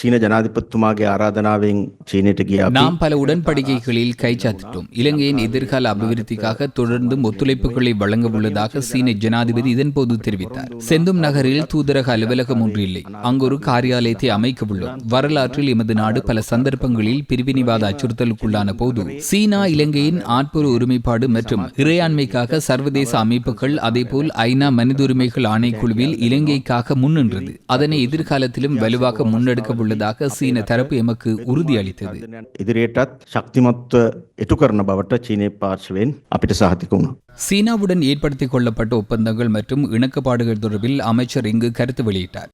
சீன ஜனாதிபத்துமாக நாம் பல உடன்படிக்கைகளில் கைச்சாத்திட்டோம் இலங்கையின் எதிர்கால அபிவிருத்திக்காக தொடர்ந்து ஒத்துழைப்புகளை வழங்க உள்ளதாக சீன ஜனாதிபதி இதன்போது தெரிவித்தார். செந்தும் நகரில் தூதரக அலுவலகம் ஒன்று இல்லை அங்கு ஒரு காரியாலயத்தை அமைக்க உள்ளோம் வரலாற்றில் எமது நாடு பல சந்தர்ப்பங்களில் பிரிவினைவாத அச்சுறுத்தலுக்குள்ளான போது சீனா இலங்கையின் ஆட்புற ஒருமைப்பாடு மற்றும் இறையாண்மைக்காக சர்வதேச அமைப்புகள் அதேபோல் ஐநா மனித உரிமைகள் ஆணைக்குழுவில் இலங்கைக்காக முன்னின்றது. அதனை எதிர்காலத்திலும் வலுவாக முன்னெடுக்க உள்ளதாக சீன தரப்பு எமக்கு உறுதியளித்தது சீனாவுடன் ஏற்படுத்திக் கொள்ளப்பட்ட ஒப்பந்தங்கள் மற்றும் இணக்கப்பாடுகள் தொடர்பில் அமைச்சர் இங்கு கருத்து வெளியிட்டார்.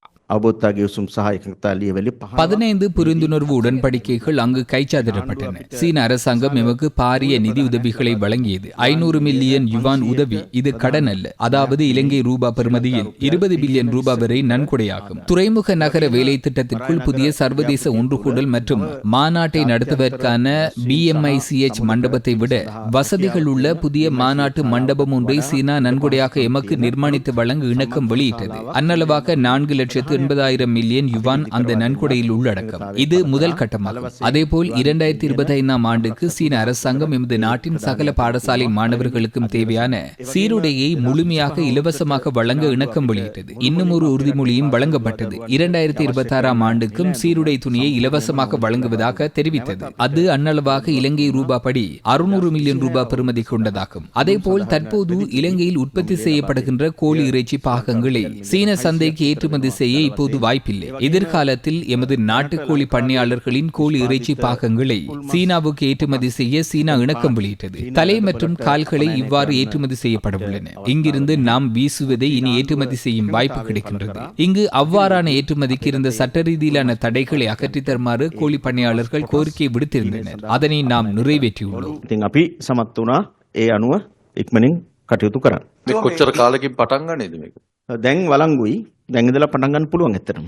பதினைந்து புரிந்துணர்வு உடன்படிக்கைகள் அங்கு கைச்சாதிடப்பட்டன சீன அரசாங்கம் எமக்கு பாரிய நிதி உதவிகளை வழங்கியது. ஐநூறு மில்லியன் யுவான் உதவி. இது கடன் அல்ல. அதாவது இலங்கை ரூபா பெறுமதியில் இருபது பில்லியன் ரூபாய் வரை நன்கொடையாகும். துறைமுக நகர வேலை திட்டத்திற்குள் புதிய சர்வதேச ஒன்றுகூடல் மற்றும் மாநாட்டை நடத்துவதற்கான பிஎம்ஐசிஎச் மண்டபத்தை விட வசதிகள் உள்ள புதிய மாநாட்டு மண்டபம் ஒன்றை சீனா நன்கொடையாக எமக்கு நிர்மாணித்து வழங்க இணக்கம் வெளியிட்டது. அன்னளவாக நான்கு லட்சத்து எண்பதாயிரம் மில்லியன் யுவான் அந்த நன்கொடையில் உள்ளடக்கம். இது முதல் கட்டமாகும். அதேபோல் இரண்டாயிரத்தி இருபத்தி ஐந்தாம் ஆண்டுக்கு சீன அரசாங்கம் எமது நாட்டின் சகல பாடசாலை மாணவர்களுக்கும் தேவையான சீருடையை முழுமையாக இலவசமாக வழங்க இணக்கம் வெளியிட்டது. இன்னும் ஒரு உறுதிமொழியும் வழங்கப்பட்டது. இரண்டாயிரத்தி இருபத்தி ஆறாம் ஆண்டுக்கும் சீருடை துணியை இலவசமாக வழங்குவதாக தெரிவித்தது. அது அன்னளவாக இலங்கை ரூபா படி அறுநூறு மில்லியன் ரூபாய் பெறுமதி கொண்டதாகும். அதேபோல் தற்போது இலங்கையில் உற்பத்தி செய்யப்படுகின்ற கோழி இறைச்சி பாகங்களை சீன சந்தைக்கு ஏற்றுமதி செய்ய இப்போது வாய்ப்பில்லை எதிர்காலத்தில் எமது நாட்டுக்கோழி பண்ணையாளர்களின் கோழி இறைச்சி பாகங்களை சீனாவுக்கு ஏற்றுமதி செய்ய சீனா இணக்கம் வெளியிட்டது தலை மற்றும் கால்களை இவ்வாறு ஏற்றுமதி செய்யப்பட உள்ளன இங்கிருந்து நாம் வீசுவதை இனி ஏற்றுமதி செய்யும் வாய்ப்பு கிடைக்கின்றது இங்கு அவ்வாறான ஏற்றுமதிக்கு இருந்த சட்ட ரீதியிலான தடைகளை அகற்றித் தருமாறு கோழி பண்ணையாளர்கள் கோரிக்கை விடுத்திருந்தனர் அதனை நாம் நிறைவேற்றியுள்ளோம் ඉතින් අපි සමත් වුණා ඒ අනුව ඉක්මනින් කටයුතු කරන්න. මේ කොච්චර කාලෙකින් පටන් ගන්නේද මේක? දැන් වලංගුයි දැන් ඉඳලා පටන් ගන්න පුළුවන් ඇත්තටම.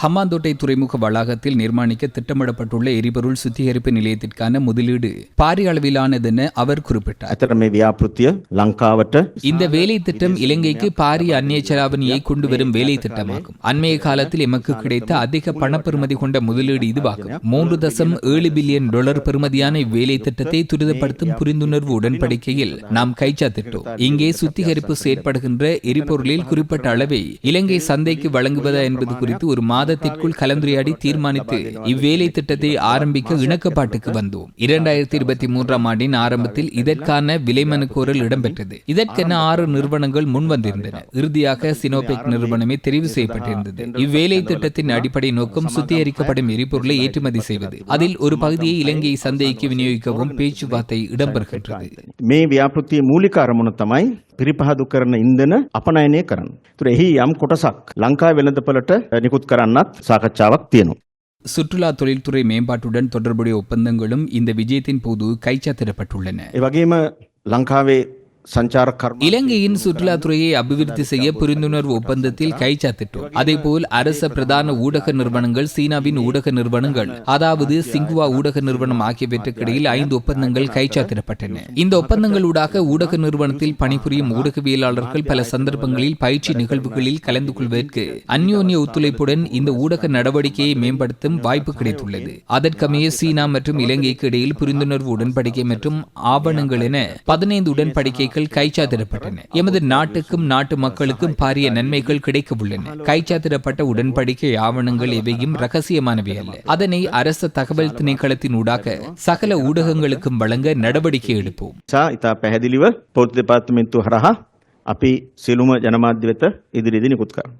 ஹம்மாந்தோட்டை துறைமுக வளாகத்தில் நிர்மாணிக்க திட்டமிடப்பட்டுள்ள எரிபொருள் சுத்திகரிப்பு நிலையத்திற்கான முதலீடு பாரிய அளவிலானதென அவர் குறிப்பிட்டார். இந்த வேலை திட்டம் இலங்கைக்கு பாரிய அந்நிய செலாவணியை கொண்டு வரும் வேலை திட்டமாகும். அண்மைய காலத்தில் எமக்கு கிடைத்த அதிக பணப்பெறுமதி கொண்ட முதலீடு இதுவாகும். மூன்று தசம் ஏழு பில்லியன் டாலர் பெறுமதியான இவ்வேலை திட்டத்தை துரிதப்படுத்தும் புரிந்துணர்வு உடன்படிக்கையில் நாம் கைச்சாத்திட்டோம். இங்கே சுத்திகரிப்பு செயற்படுகின்ற எரிபொருளில் குறிப்பிட்ட அளவை இலங்கை சந்தைக்கு வழங்குவதா என்பது குறித்து ஒரு மாத மாதத்திற்குள் கலந்துரையாடி தீர்மானித்து இவ்வேலை திட்டத்தை ஆரம்பிக்க இணக்கப்பாட்டுக்கு வந்தோம். இரண்டாயிரத்தி இருபத்தி மூன்றாம் ஆண்டின் ஆரம்பத்தில் இதற்கான விலைமனு கோரல் இடம்பெற்றது. இதற்கென ஆறு நிறுவனங்கள் முன்வந்திருந்தன. இறுதியாக சினோபெக் நிறுவனமே தெரிவு செய்யப்பட்டிருந்தது. இவ்வேலை திட்டத்தின் அடிப்படை நோக்கம் சுத்திகரிக்கப்படும் எரிபொருளை ஏற்றுமதி செய்வது. அதில் ஒரு பகுதியை இலங்கை சந்தைக்கு விநியோகிக்கவும் பேச்சுவார்த்தை இடம்பெறுகின்றது. மே வியாபத்தி மூலிகாரமுனத்தமாய் පිරිපහදු කරන ඉන්දන අපනයනය කරන්න. තුර එහි යම් කොටසක් ලංකා වෙළඳපොලට නිකුත් කරන්නත් සාකච්ඡාවක් තියෙනවා. சுற்றுலா தொழில்துறை மேம்பாட்டுடன் தொடர்புடைய ஒப்பந்தங்களும் இந்த விஜயத்தின் போது கைச்சாத்திடப்பட்டுள்ளன ඒ වගේම சஞ்சார கர்ம இலங்கையின் சுற்றுலாத்துறையை அபிவிருத்தி செய்ய புரிந்துணர்வு ஒப்பந்தத்தில் கைச்சாத்திட்டோம். அதேபோல் அரச பிரதான ஊடக நிறுவனங்கள் சீனாவின் ஊடக நிறுவனங்கள் அதாவது சிங்குவா ஊடக நிறுவனம் ஆகியவற்றுக்கு இடையில் ஐந்து ஒப்பந்தங்கள் கைச்சாத்திடப்பட்டன. இந்த ஒப்பந்தங்களூடாக ஊடக நிறுவனத்தில் பணிபுரியும் ஊடகவியலாளர்கள் பல சந்தர்ப்பங்களில் பயிற்சி நிகழ்வுகளில் கலந்து கொள்வதற்கு அந்யோன்ய ஒத்துழைப்புடன் இந்த ஊடக நடவடிக்கையை மேம்படுத்தும் வாய்ப்பு கிடைத்துள்ளது. அதற்கமைய சீனா மற்றும் இலங்கைக்கு இடையில் புரிந்துணர்வு உடன்படிக்கை மற்றும் ஆவணங்கள் என பதினைந்து உடன்படிக்கைகள் கைச்சாத்திடப்பட்டன எமது நாட்டுக்கும் நாட்டு மக்களுக்கும் பாரிய நன்மைகள் கிடைக்க உள்ளன கைச்சாத்திடப்பட்ட உடன்படிக்கை ஆவணங்கள் எவையும் ரகசியமானவை அல்ல அதனை அரச தகவல் திணைக்களத்தின் ஊடாக சகல ஊடகங்களுக்கும் வழங்க நடவடிக்கை எடுப்போம் සා ඉතා පැහැදිලිව පොලිස් දෙපාර්තමේන්තුව හරහා අපි සියලුම ජනමාධ්‍ය වෙත ඉදිරියේදී නිකුත් කරනවා.